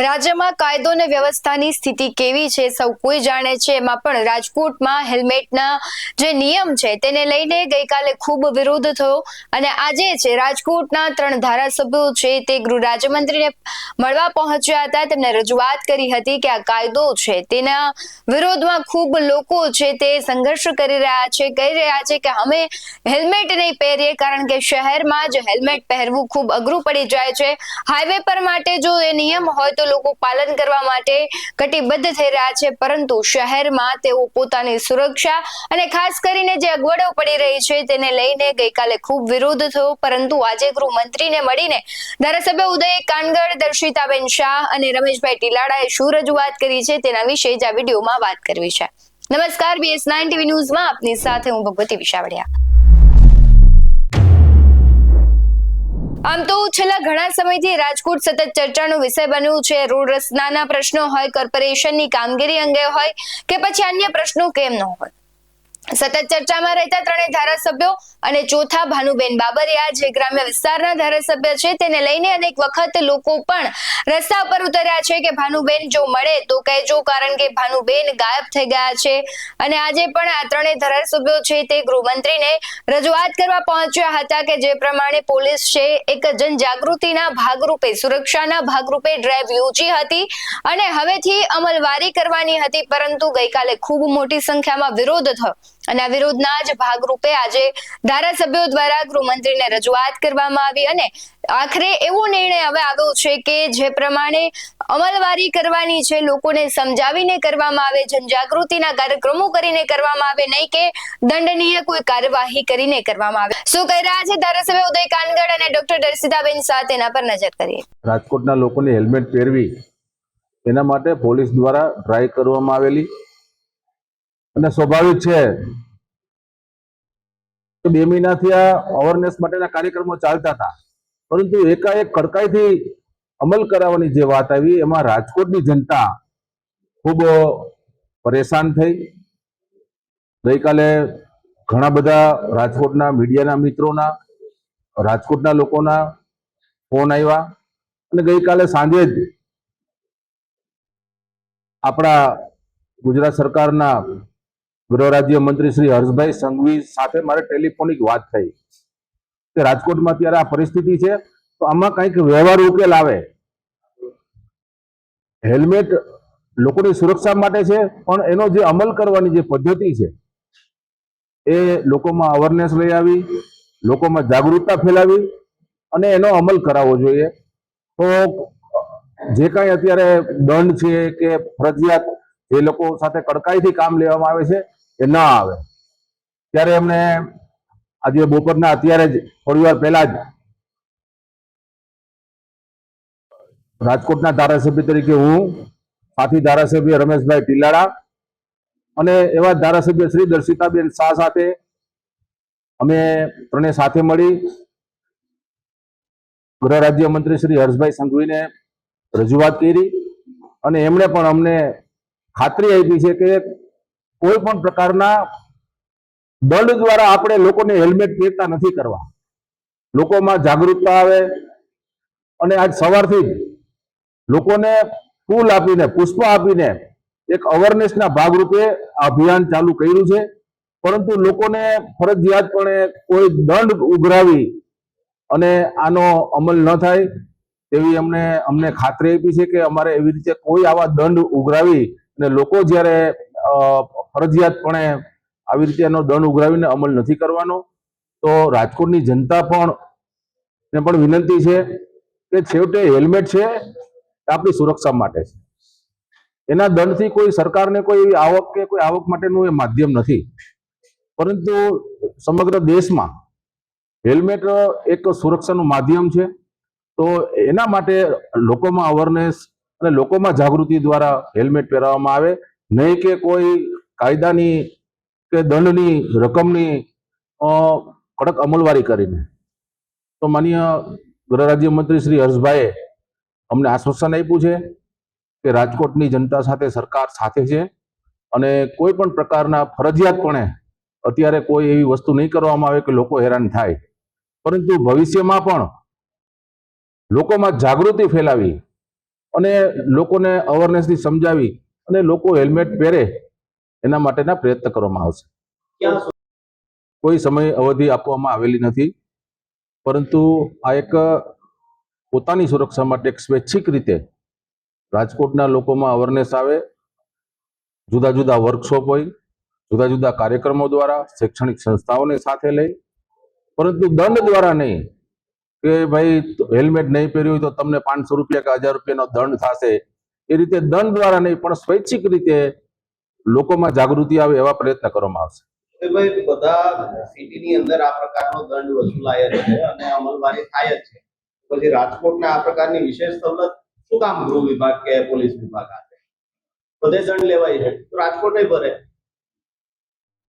રાજ્યમાં કાયદો અને વ્યવસ્થાની સ્થિતિ કેવી છે સૌ કોઈ જાણે છે. એમાં પણ રાજકોટમાં હેલ્મેટના જે નિયમ છે તેને લઈને ગઈકાલે ખૂબ વિરોધ થયો અને આજે છે રાજકોટના ત્રણ ધારાસભ્યો છે તે ગૃહ રાજ્યમંત્રીને મળવા પહોંચ્યા હતા. તેમને રજૂઆત કરી હતી કે આ કાયદો છે તેના વિરોધમાં ખૂબ લોકો છે તે સંઘર્ષ કરી રહ્યા છે, કહી રહ્યા છે કે અમે હેલ્મેટ નહીં પહેરીએ કારણ કે શહેરમાં જ હેલ્મેટ પહેરવું ખૂબ અઘરું પડી જાય છે. હાઈવે પર માટે જો એ નિયમ હોય તો લોકો પાલન કરવા માટે કટિબદ્ધ થઈ રહ્યા છે, પરંતુ શહેરમાં તેઓ પોતાની સુરક્ષા અને ખાસ કરીને જે અગવડો પડી રહી છે તેને લઈને ગઈકાલે ખૂબ વિરોધ થયો, પરંતુ આજે ગૃહમંત્રીને મળીને ધારાસભ્ય ઉદય કાનગડ દર્શિતાબેન શાહ અને રમેશભાઈ ટીલાડાએ શું રજૂઆત કરી છે તેના વિશે જ આ વિડીયોમાં વાત કરવી છે. નમસ્કાર બીએસ નાઇન ટીવી ન્યૂઝમાં આપની સાથે હું ભગવતી વિશાવડિયા. આમ તો છેલ્લા ઘણા સમયથી રાજકોટ સતત ચર્ચાનો વિષય બન્યું છે. રોડ રસ્તાના પ્રશ્નો હોય, કોર્પોરેશનની કામગીરી અંગે હોય કે પછી અન્ય પ્રશ્નો કેમ ન હોય? સતત ચર્ચામાં રહેતા ત્રણેય ધારાસભ્યો અને ચોથા ભાનુબેન બાબરિયા જે ગ્રામ્ય વિસ્તારના ધારાસભ્ય છે, તેને લઈને અનેક વખત લોકો પણ રસ્તા પર ઉતર્યા છે કે ભાનુબેન જો મળે તો કહેજો, કારણ કે ભાનુબેન ગાયબ થઈ ગયા છે. અને આજે પણ આ ત્રણેય ધારાસભ્યો છે તે ગૃહમંત્રીને રજૂઆત કરવા પહોંચ્યા હતા કે જે પ્રમાણે પોલીસ છે, એક જનજાગૃતિના ભાગરૂપે, સુરક્ષાના ભાગરૂપે ડ્રાઈવ યોજી હતી અને હવેથી અમલવારી કરવાની હતી, પરંતુ ગઈકાલે ખૂબ મોટી સંખ્યામાં વિરોધ થયો. અને આ વિરોધના જ ભાગરૂપે આજે ધારાસભ્યો દ્વારા ગૃહમંત્રીને રજૂઆત કરવામાં આવી અને આખરે એવો નિર્ણય હવે આવ્યો છે કે જે પ્રમાણે અમલવારી કરવાની છે, લોકોને સમજાવીને કરવામાં આવે, જનજાગૃતિના કાર્યક્રમો કરીને કરવામાં આવે, નહીં કે દંડનીય કોઈ કાર્યવાહી કરીને કરવામાં આવે. શું કહી રહ્યા છે ધારાસભ્ય ઉદય કાનગડ અને ડોક્ટર દર્શિતાબેન સાથે એના પર નજર કરીએ. રાજકોટના લોકોને હેલ્મેટ પહેરવી એના માટે પોલીસ દ્વારા ડ્રાઈવ કરવામાં આવેલી. અને સ્વાભાવિક છે કે બે મહિનાથી આ અવેરનેસ માટેના કાર્યક્રમો ચાલતા હતા. પરંતુ એકાએક કડકાઈથી અમલ કરાવવાની જે વાત આવી, એમાં રાજકોટની જનતા ખૂબ પરેશાન થઈ. ગઈકાલે ઘણા બધા રાજકોટના મીડિયાના મિત્રોના, રાજકોટના લોકોના ફોન આવ્યા અને ગઈકાલે સાંજે જ આપણા ગુજરાત સરકારના ગૃહ રાજ્ય મંત્રી શ્રી હર્ષભાઈ સંઘવી સાથે મારે ટેલિફોનિક વાત થઈ કે રાજકોટમાં અત્યારે આ પરિસ્થિતિ છે, તો આમાં કંઈક વ્યવહાર ઉકેલ આવે. હેલ્મેટ લોકોની સુરક્ષા માટે છે, પણ એનો જે અમલ કરવાની જે પદ્ધતિ છે, એ લોકોમાં અવેરનેસ લઈ આવી, લોકોમાં જાગૃતતા ફેલાવી અને એનો અમલ કરાવવો જોઈએ. તો જે કાંઈ અત્યારે દંડ છે કે ફરજિયાત જે લોકો સાથે કડકાઈથી કામ લેવામાં આવે છે એ ના આવે. ત્યારે એમને આજે બપોરના અત્યારે જ થોડી વાર પહેલા જ રાજકોટના ધારાસભ્ય તરીકે હું, સાથી ધારાસભ્ય રમેશભાઈ ટીલાડા અને એવા ધારાસભ્ય શ્રી દર્શિતાબેન શાહ સાથે અમે ત્રણે સાથે મળી. ગૃહ રાજ્ય મંત્રી શ્રી હર્ષભાઈ સંઘવીને રજૂઆત કરી અને એમણે પણ અમને ખાતરી આપી છે કે કોઈ પણ પ્રકારના દંડ દ્વારા આપણે લોકોને હેલ્મેટ પહેરતા નથી કરવા. લોકોમાં જાગૃતતા આવે અને આજ સવારથી જ લોકોને ફૂલ આપીને, પુષ્પ આપીને એક અવેરનેસના ભાગરૂપે આ અભિયાન ચાલુ કર્યું છે. પરંતુ લોકોને ફરજિયાતપણે કોઈ દંડ ઉઘરાવી અને આનો અમલ ન થાય તેવી અમને અમને ખાતરી આપી છે કે અમારે એવી રીતે કોઈ આવા દંડ ઉઘરાવી અને લોકો જ્યારે ફરજિયાતપણે આવી રીતે એનો દંડ ઉઘરાવીને અમલ નથી કરવાનો. તો રાજકોટની જનતા પણ ને પણ વિનંતી છે કે છેવટે હેલ્મેટ છે, આપણી સુરક્ષા માટે છે. એના દંડથી કોઈ સરકારને કોઈ એવી આવક કે કોઈ આવક માટેનું એ માધ્યમ નથી. પરંતુ સમગ્ર દેશમાં હેલ્મેટ એક સુરક્ષાનું માધ્યમ છે. તો એના માટે લોકોમાં અવેરનેસ અને લોકોમાં જાગૃતિ દ્વારા હેલ્મેટ પહેરાવવામાં આવે. નહીં કે કોઈ કાયદાની કે દંડની રકમની કડક અમલવારી કરીને. તો માનીય ગૃહ રાજ્યમંત્રી શ્રી હર્ષભાઈએ અમને આશ્વાસન આપ્યું છે કે રાજકોટની જનતા સાથે સરકાર સાથે છે અને કોઈ પણ પ્રકારના ફરજિયાતપણે અત્યારે કોઈ એવી વસ્તુ નહીં કરવામાં આવે કે લોકો હેરાન થાય. પરંતુ ભવિષ્યમાં પણ લોકોમાં જાગૃતિ ફેલાવી અને લોકોને અવેરનેસથી સમજાવી અને લોકો હેલ્મેટ પહેરે એના માટેના પ્રયત્ન કરવામાં આવશે. કોઈ સમય અવધિ આપવામાં આવેલી નથી પરંતુ આ એક પોતાની સુરક્ષા માટે એક સ્વૈચ્છિક રીતે રાજકોટના લોકોમાં અવેરનેસ આવે જુદા જુદા વર્કશોપ હોય જુદા જુદા કાર્યક્રમો દ્વારા શૈક્ષણિક સંસ્થાઓને સાથે લઈ પરંતુ દંડ દ્વારા નહીં કે ભાઈ હેલ્મેટ નહીં પહેર્યું હોય તો તમને પાંચસો રૂપિયા કે હજાર રૂપિયાનો દંડ થશે. એ રીતે દંડ દ્વારા નહીં પણ સ્વૈચ્છિક રીતે લોકોમાં જાગૃતિ આવે એવા પ્રયત્ન કરવામાં આવશે. ભાઈ બધા સિટીની અંદર આ પ્રકારનો દંડ વસૂલાય છે અને અમલવારી થાય જ છે. પછી રાજકોટને આ પ્રકારની વિશેષ સવલત શું કામ ગૃહ વિભાગ કે પોલીસ વિભાગ આપે? બધે દંડ લેવાય છે. તો રાજકોટ નહીં ભરે?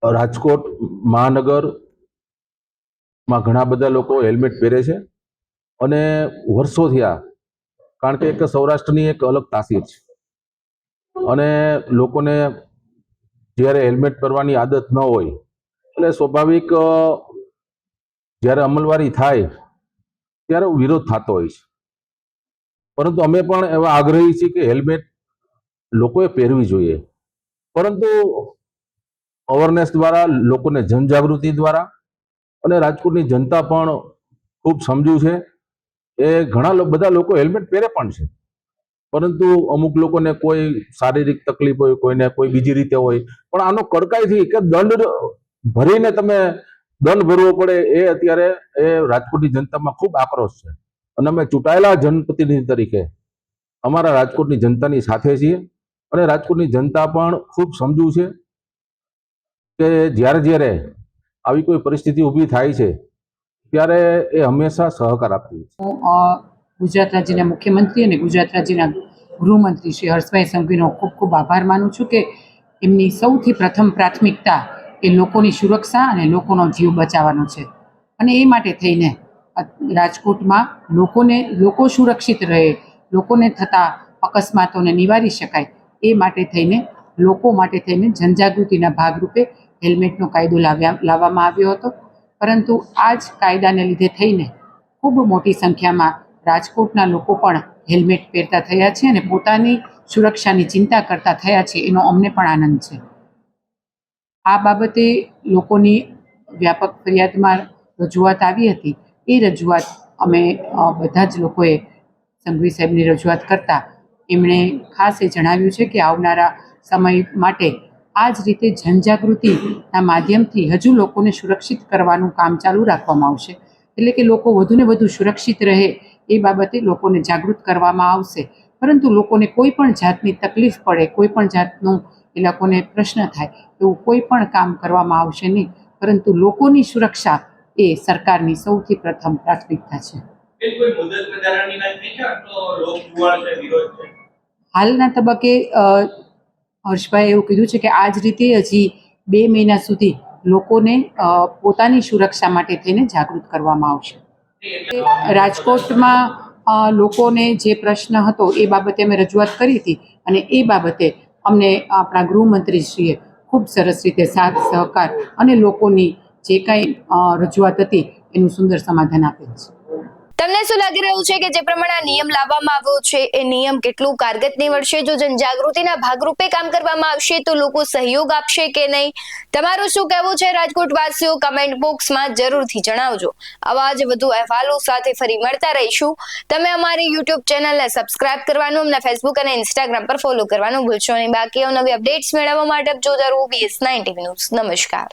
રાજકોટ મહાનગરમાં ઘણા બધા લોકો હેલ્મેટ પહેરે છે અને વર્ષો થયા કારણ કે એક સૌરાષ્ટ્રની એક અલગ તાસીર છે. અને લોકોને જ્યારે હેલ્મેટ પહેરવાની આદત ન હોય એટલે સ્વાભાવિક જ્યારે અમલવારી થાય ત્યારે વિરોધ થતો હોય છે. પરંતુ અમે પણ એવા આગ્રહી છીએ કે હેલ્મેટ લોકોએ પહેરવી જોઈએ. પરંતુ અવેરનેસ દ્વારા, લોકોને જનજાગૃતિ દ્વારા અને રાજકોટની જનતા પણ ખૂબ સમજુ છે એ ઘણા બધા લોકો હેલ્મેટ પહેરે પણ છે. પરંતુ અમુક લોકોને કોઈ શારીરિક તકલીફ હોય, કોઈને કોઈ બીજી રીતે હોય. પણ આનો કડકાઈથી કે દંડ ભરીને તમે દંડ ભરવો પડે એ અત્યારે એ રાજકોટની જનતામાં ખૂબ આક્રોશ છે. અને અમે ચૂંટાયેલા જનપ્રતિનિધિ તરીકે અમારા રાજકોટની જનતાની સાથે છીએ અને રાજકોટની જનતા પણ ખૂબ સમજુ છે કે જ્યારે જ્યારે આવી કોઈ પરિસ્થિતિ ઊભી થાય છે, ત્યારે એ હંમેશા સહકાર આપતી છે. ગુજરાત રાજ્યના મુખ્યમંત્રી અને ગુજરાત રાજ્યના ગૃહમંત્રી શ્રી હર્ષભાઈ સંઘવીનો ખૂબ ખૂબ આભાર માનું છું કે એમની સૌથી પ્રથમ પ્રાથમિકતા એ લોકોની સુરક્ષા અને લોકોનો જીવ બચાવવાનો છે. અને એ માટે થઈને રાજકોટમાં લોકોને, લોકો સુરક્ષિત રહે, લોકોને થતા અકસ્માતોને નિવારી શકાય એ માટે થઈને, લોકો માટે થઈને જનજાગૃતિના ભાગરૂપે હેલ્મેટનો કાયદો લાવ્યા, લાવવામાં આવ્યો હતો. પરંતુ આ જ કાયદાને લીધે થઈને ખૂબ મોટી સંખ્યામાં રાજકોટના લોકો પણ હેલ્મેટ પહેરતા થયા છે અને પોતાની સુરક્ષાની ચિંતા કરતા થયા છે. એનો અમને પણ આનંદ છે. આ બાબતે લોકોની વ્યાપક ફરિયાદમાં રજૂઆત આવી હતી. એ રજૂઆત અમે બધા જ લોકોએ સંઘવી સાહેબની રજૂઆત કરતા એમણે ખાસ એ જણાવ્યું છે કે આવનારા સમય માટે આ જ રીતે જનજાગૃતિના માધ્યમથી હજુ લોકોને સુરક્ષિત કરવાનું કામ ચાલુ રાખવામાં આવશે. એટલે કે લોકો વધુને વધુ સુરક્ષિત રહે એ બાબતે લોકોને જાગૃત કરવામાં આવશે. પરંતુ લોકોને કોઈ પણ જાતની તકલીફ પડે કોઈ પણ જાતનું એ લોકોને પ્રશ્ન થાય એવું કોઈ પણ કામ કરવામાં આવશે નહીં. પરંતુ લોકોની સુરક્ષા એ સરકારની સૌથી પ્રથમ પ્રાથમિકતા છે. હાલના તબક્કે હર્ષભાઈ એવું કીધું છે કે આ જ રીતે હજી બે મહિના સુધી લોકોને પોતાની સુરક્ષા માટે થઈને જાગૃત કરવામાં આવશે. રાજકોટમાં લોકોને જે પ્રશ્ન હતો એ બાબતે અમે રજૂઆત કરી હતી અને એ બાબતે અમને આપણા ગૃહમંત્રીશ્રીએ ખૂબ સરસ રીતે સાથ, સહકાર અને લોકોની જે કાંઈ રજૂઆત હતી એનું સુંદર સમાધાન આપેલ છે. તમને શું લાગી રહ્યું છે કે જે પ્રમાણે આ નિયમ લાવવામાં આવ્યો છે, એ નિયમ કેટલું કારગત નીવડશે જો જનજાગૃતિના ભાગરૂપે કામ કરવામાં આવશે, તો લોકો સહયોગ આપશે કે નહીં? તમારું શું કહેવું છે રાજકોટ વાસીઓ કમેન્ટ બોક્સમાં જરૂરથી જણાવજો. આવા જ વધુ અહેવાલો સાથે ફરી મળતા રહીશું. તમે અમારી યુટ્યુબ ચેનલને સબસ્ક્રાઇબ કરવાનું, અમને ફેસબુક અને ઇન્સ્ટાગ્રામ પર ફોલો કરવાનું ભૂલશો નહીં. બાકી નવી અપડેટ્સ મેળવવા માટે જોતા રહો બીએસ નાઇન્ટી ન્યૂઝ નમસ્કાર.